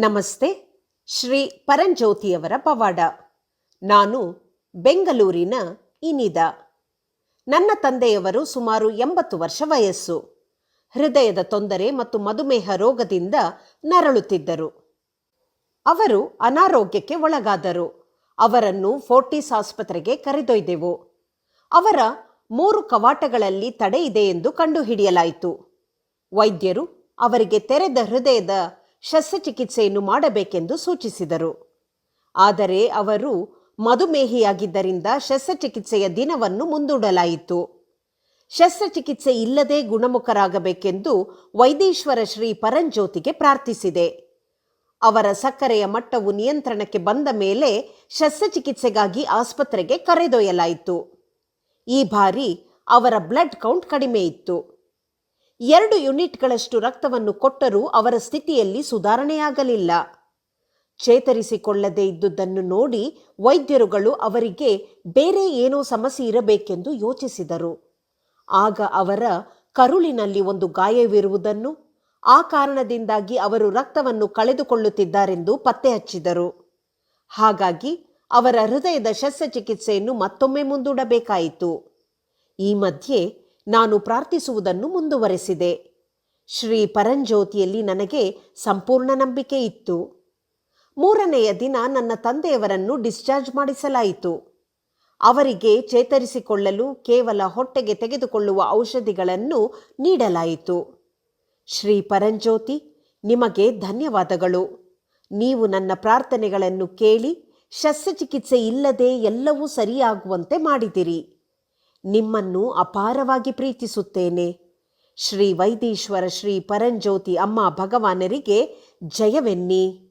ನಮಸ್ತೆ, ಶ್ರೀ ಪರಂಜ್ಯೋತಿಯವರ ಪವಾಡ. ನಾನು ಬೆಂಗಳೂರಿನ ಇನಿದ. ನನ್ನ ತಂದೆಯವರು ಸುಮಾರು ಎಂಬತ್ತು ವರ್ಷ ವಯಸ್ಸು. ಹೃದಯದ ತೊಂದರೆ ಮತ್ತು ಮಧುಮೇಹ ರೋಗದಿಂದ ನರಳುತ್ತಿದ್ದರು. ಅವರು ಅನಾರೋಗ್ಯಕ್ಕೆ ಒಳಗಾದರು. ಅವರನ್ನು ಫೋರ್ಟಿಸ್ ಆಸ್ಪತ್ರೆಗೆ ಕರೆದೊಯ್ದೆವು. ಅವರ ಮೂರು ಕವಾಟಗಳಲ್ಲಿ ತಡೆ ಇದೆ ಎಂದು ಕಂಡುಹಿಡಿಯಲಾಯಿತು. ವೈದ್ಯರು ಅವರಿಗೆ ತೆರೆದ ಹೃದಯದ ಶಸ್ತ್ರಚಿಕಿತ್ಸೆಯನ್ನು ಮಾಡಬೇಕೆಂದು ಸೂಚಿಸಿದರು. ಆದರೆ ಅವರು ಮಧುಮೇಹಿಯಾಗಿದ್ದರಿಂದ ಶಸ್ತ್ರಚಿಕಿತ್ಸೆಯ ದಿನವನ್ನು ಮುಂದೂಡಲಾಯಿತು. ಶಸ್ತ್ರಚಿಕಿತ್ಸೆ ಇಲ್ಲದೆ ಗುಣಮುಖರಾಗಬೇಕೆಂದು ವೈದೇಶ್ವರ ಶ್ರೀ ಪರಂಜ್ಯೋತಿಗೆ ಪ್ರಾರ್ಥಿಸಿದೆ. ಅವರ ಸಕ್ಕರೆಯ ಮಟ್ಟವು ನಿಯಂತ್ರಣಕ್ಕೆ ಬಂದ ಮೇಲೆ ಶಸ್ತ್ರಚಿಕಿತ್ಸೆಗಾಗಿ ಆಸ್ಪತ್ರೆಗೆ ಕರೆದೊಯ್ಯಲಾಯಿತು. ಈ ಬಾರಿ ಅವರ ಬ್ಲಡ್ ಕೌಂಟ್ ಕಡಿಮೆ ಇತ್ತು. ಎರಡು ಯೂನಿಟ್ಗಳಷ್ಟು ರಕ್ತವನ್ನು ಕೊಟ್ಟರೂ ಅವರ ಸ್ಥಿತಿಯಲ್ಲಿ ಸುಧಾರಣೆಯಾಗಲಿಲ್ಲ. ಚೇತರಿಸಿಕೊಳ್ಳದೇ ಇದ್ದುದನ್ನು ನೋಡಿ ವೈದ್ಯರುಗಳು ಅವರಿಗೆ ಬೇರೆ ಏನೋ ಸಮಸ್ಯೆ ಇರಬೇಕೆಂದು ಯೋಚಿಸಿದರು. ಆಗ ಅವರ ಕರುಳಿನಲ್ಲಿ ಒಂದು ಗಾಯವಿರುವುದನ್ನು, ಆ ಕಾರಣದಿಂದಾಗಿ ಅವರು ರಕ್ತವನ್ನು ಕಳೆದುಕೊಳ್ಳುತ್ತಿದ್ದಾರೆಂದು ಪತ್ತೆ ಹಚ್ಚಿದರು. ಹಾಗಾಗಿ ಅವರ ಹೃದಯದ ಶಸ್ತ್ರಚಿಕಿತ್ಸೆಯನ್ನು ಮತ್ತೊಮ್ಮೆ ಮುಂದೂಡಬೇಕಾಯಿತು. ಈ ಮಧ್ಯೆ ನಾನು ಪ್ರಾರ್ಥಿಸುವುದನ್ನು ಮುಂದುವರೆಸಿದೆ. ಶ್ರೀ ಪರಂಜ್ಯೋತಿಯಲ್ಲಿ ನನಗೆ ಸಂಪೂರ್ಣ ನಂಬಿಕೆ ಇತ್ತು. ಮೂರನೆಯ ದಿನ ನನ್ನ ತಂದೆಯವರನ್ನು ಡಿಸ್ಚಾರ್ಜ್ ಮಾಡಿಸಲಾಯಿತು. ಅವರಿಗೆ ಚೇತರಿಸಿಕೊಳ್ಳಲು ಕೇವಲ ಹೊಟ್ಟೆಗೆ ತೆಗೆದುಕೊಳ್ಳುವ ಔಷಧಿಗಳನ್ನು ನೀಡಲಾಯಿತು. ಶ್ರೀ ಪರಂಜ್ಯೋತಿ, ನಿಮಗೆ ಧನ್ಯವಾದಗಳು. ನೀವು ನನ್ನ ಪ್ರಾರ್ಥನೆಗಳನ್ನು ಕೇಳಿ ಶಸ್ತ್ರಚಿಕಿತ್ಸೆ ಇಲ್ಲದೆ ಎಲ್ಲವೂ ಸರಿಯಾಗುವಂತೆ ಮಾಡಿದಿರಿ. ನಿಮ್ಮನ್ನು ಅಪಾರವಾಗಿ ಪ್ರೀತಿಸುತ್ತೇನೆ. ಶ್ರೀ ವೈದೀಶ್ವರ ಶ್ರೀ ಪರಂಜ್ಯೋತಿ ಅಮ್ಮ ಭಗವಾನರಿಗೆ ಜಯವೆನ್ನಿ.